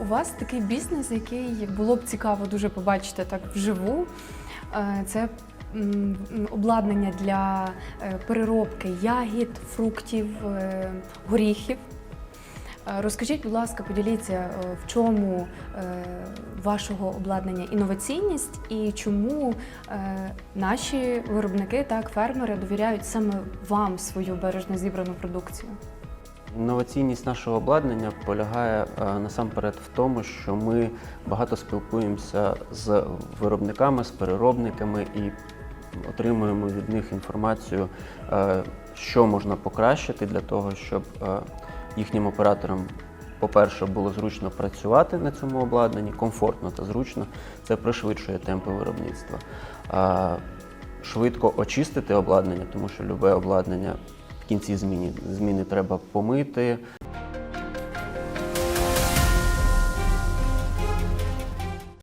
У вас такий бізнес, який було б цікаво дуже побачити так вживу. Е, Це обладнання для е, переробки ягід, фруктів, е, горіхів. Розкажіть, будь ласка, поділіться, в чому вашого обладнання інноваційність і чому наші виробники, так, фермери довіряють саме вам свою бережно зібрану продукцію? Інноваційність нашого обладнання полягає е, насамперед в тому, що ми багато спілкуємося з виробниками, з переробниками і отримуємо від них інформацію, е, що можна покращити для того, щоб е, їхнім операторам, по-перше, було зручно працювати на цьому обладнанні, комфортно та зручно. Це пришвидшує темпи виробництва. Швидко очистити обладнання, тому що любе обладнання в кінці зміни, зміни треба помити,